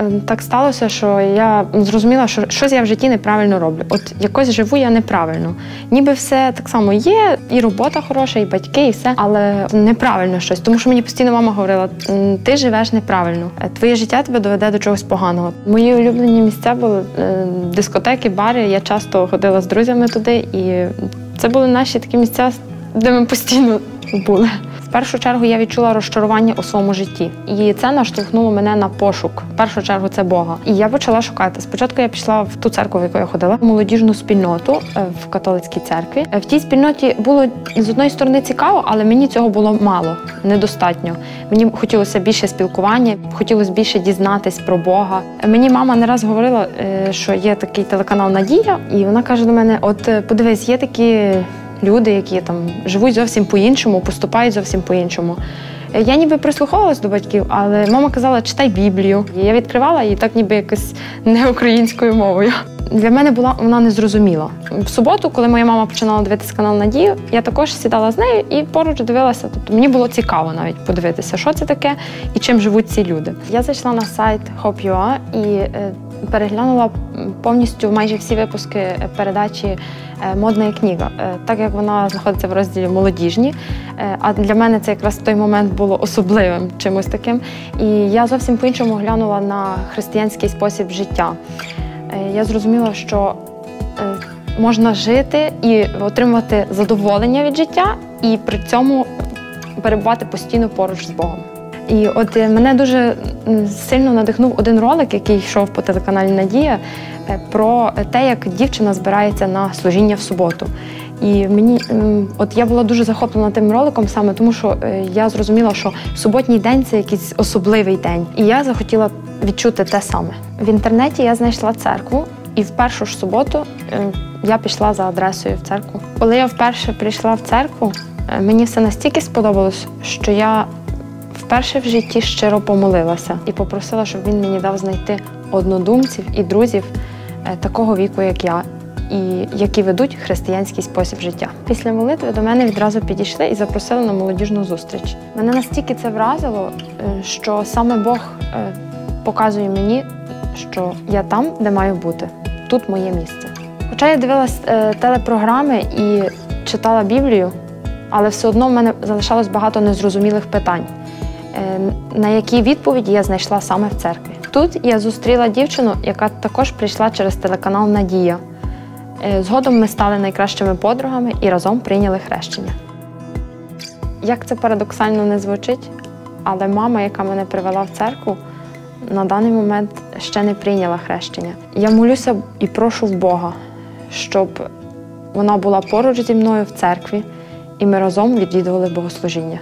Е, Так сталося, що я зрозуміла, що щось я в житті неправильно роблю. От якось живу я неправильно. Ніби все так само є, і робота хороша, і батьки, і все, але неправильно щось. Тому що мені постійно мама говорила: ти живеш неправильно, Е, твоє життя тебе доведе до чогось поганого. Мої улюблені місця були е, дискотеки, бари. Я часто ходила з друзями туди, і це були наші такі місця, де ми постійно були. Першу чергу я відчула розчарування у своєму житті, і це наштовхнуло мене на пошук. В першу чергу це Бога. І я почала шукати. Спочатку я пішла в ту церкву, в яку я ходила, в молодіжну спільноту е, в католицькій церкві. Е, В тій спільноті було з одної сторони цікаво, але мені цього було мало, недостатньо. Мені хотілося більше спілкування, хотілося більше дізнатись про Бога. Е, Мені мама не раз говорила, що є такий телеканал Надія, і вона каже до мене: От подивись, є такі люди, які там живуть зовсім по-іншому, поступають зовсім по-іншому. Е, Я ніби прислуховувалась до батьків, але мама казала, читай Біблію. Я відкривала і так ніби якось не українською мовою. Для мене була вона незрозуміла. В суботу, коли моя мама починала дивитися канал Надію, я також сідала з нею і поруч дивилася. Тобто мені було цікаво навіть подивитися, що це таке і чим живуть ці люди. Я зайшла на сайт Hope.ua і е, переглянула повністю майже всі випуски е, передачі е, Модна книга, Е, так як вона знаходиться в розділі молодіжні. А для мене це якраз в той момент було особливим чимось таким. І я зовсім по-іншому глянула на християнський спосіб життя. Я зрозуміла, що можна жити і отримувати задоволення від життя, і при цьому перебувати постійно поруч з Богом. І от е, мене дуже сильно надихнув один ролик, який йшов по телеканалі Надія, е, про те, як дівчина збирається на служіння в суботу. І мені от я була дуже захоплена тим роликом саме тому, що е, я зрозуміла, що суботній день це якийсь особливий день. І я захотіла відчути те саме. В інтернеті я знайшла церкву, і в першу ж суботу я пішла за адресою в церкву. Коли я вперше прийшла в церкву, мені все настільки сподобалось, що я вперше в житті щиро помолилася і попросила, щоб він мені дав знайти однодумців і друзів е, такого віку, як я, і які ведуть християнський спосіб життя. Після молитви до мене відразу підійшли і запросили на молодіжну зустріч. Мене настільки це вразило, е, що саме Бог е, показує мені, що я там, де маю бути. Тут моє місце. Хоча я дивилась телепрограми і читала Біблію, але все одно в мене залишалось багато незрозумілих питань, на які відповіді я знайшла саме в церкві. Тут я зустріла дівчину, яка також прийшла через телеканал Надія. Е, Згодом ми стали найкращими подругами і разом прийняли хрещення. Як це парадоксально не звучить, але мама, яка мене привела в церкву, на даний момент ще не прийняла хрещення. Я молюся і прошу в Бога, щоб вона була поруч зі мною в церкві, і ми разом відвідували богослужіння.